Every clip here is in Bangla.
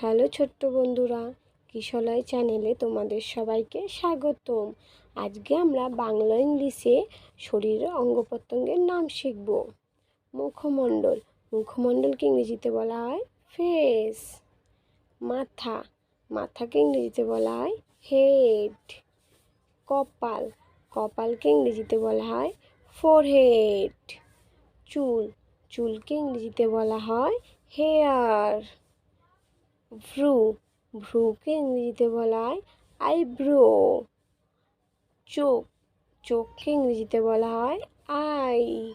হ্যালো ছোট্ট বন্ধুরা কিশলয় চ্যানেলে তোমাদের সবাইকে স্বাগতম। আজকে আমরা বাংলা ইংলিশে শরীরের অঙ্গ প্রত্যঙ্গের নাম শিখব। মুখমণ্ডল, মুখমণ্ডলকে ইংরেজিতে বলা হয় ফেস মাথা, মাথাকে ইংরেজিতে বলা হয় হেড কপাল, কপালকে ইংরেজিতে বলা হয় ফোরহেড চুল, চুলকে ইংরেজিতে বলা হয় হেয়ার ভ্রু, ভ্রুকে ইংরেজিতে বলা হয় আইব্রো। চোখ, চোখকে ইংরেজিতে বলা হয় আই।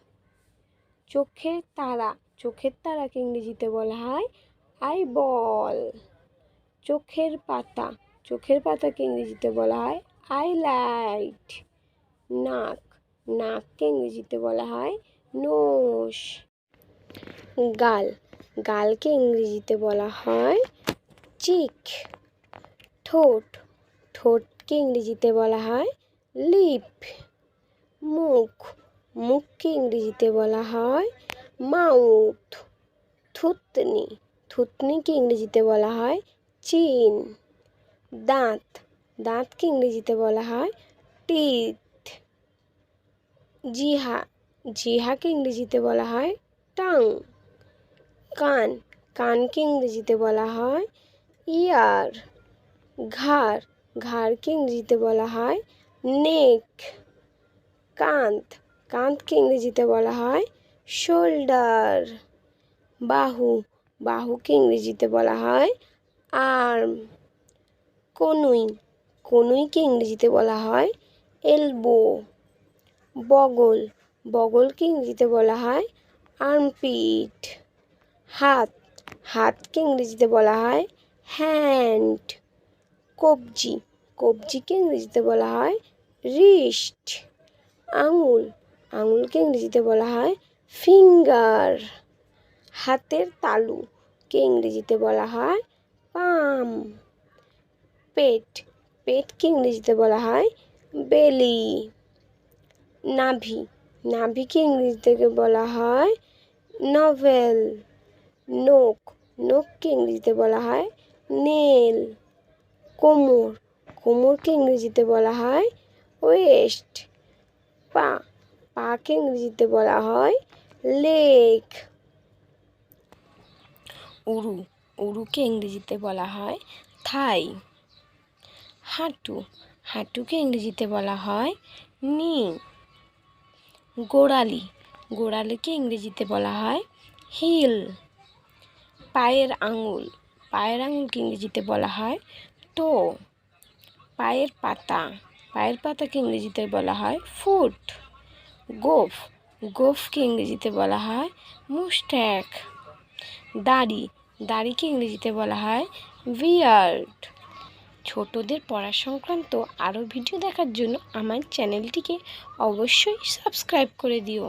চোখের তারা, চোখের তারাকে ইংরেজিতে বলা হয় আই বল চোখের পাতা, চোখের পাতাকে ইংরেজিতে বলা হয় আই লাইট নাক, নাককে ইংরেজিতে বলা হয় নোস। গাল, গালকে ইংরেজিতে বলা হয় চিক। ঠোঁট। ঠোঁটকে ইংরেজিতে বলা হয় লিপ। মুখ। মুখকে ইংরেজিতে বলা হয় মাউথ। থুতনি। থুতনিকে ইংরেজিতে বলা হয় চিন। দাঁত। দাঁতকে ইংরেজিতে বলা হয় টিথ। জিহা। জিহাকে ইংরেজিতে বলা হয় টাং। কান। কানকে ইংরেজিতে বলা হয় ইয়ার ঘাড়, ঘাড়কে ইংরেজিতে বলা হয় নেক, কাঁধ, কাঁধকে ইংরেজিতে বলা হয় শোল্ডার, বাহু, বাহুকে ইংরেজিতে বলা হয় আর্ম, কনুই, কনুইকে ইংরেজিতে বলা হয় এলবো, বগল, বগলকে ইংরেজিতে বলা হয় আর্মপিট, হাত, হাতকে ইংরেজিতে বলা হয় হ্যান্ড, কবজি, কবজিকে ইংরেজিতে বলা হয় রিস্ট আঙুল, আঙুলকে ইংরেজিতে বলা হয় ফিঙ্গার হাতের তালুকে ইংরেজিতে বলা হয় পাম পেট, পেটকে ইংরেজিতে বলা হয় বেলি নাভি, নাভিকে ইংরেজিতে বলা হয় নভেল নোক নোককে ইংরেজিতে বলা হয় নেল, কোমর, কোমরকে ইংরেজিতে বলা হয় ওয়েস্ট, পা, পাকে ইংরেজিতে বলা হয় লেক। উরু, উরুকে ইংরেজিতে বলা হয় থাই। হাঁটু, হাঁটুকে ইংরেজিতে বলা হয় নি গোড়ালি, গোড়ালিকে ইংরেজিতে বলা হয় হিল। পায়ের আঙুল পায়ের আঙুলকে ইংরেজিতে বলা হয় টো। পায়ের পাতা। পায়ের পাতাকে ইংরেজিতে বলা হয় ফুট। গোফ। গোফকে ইংরেজিতে বলা হয় মুস্ট্যাক দাড়ি। দাড়িকে ইংরেজিতে বলা হয় বিয়ার্ড। ছোটদের পড়া সংক্রান্ত আরও ভিডিও দেখার জন্য আমার চ্যানেলটিকে অবশ্যই সাবস্ক্রাইব করে দিও।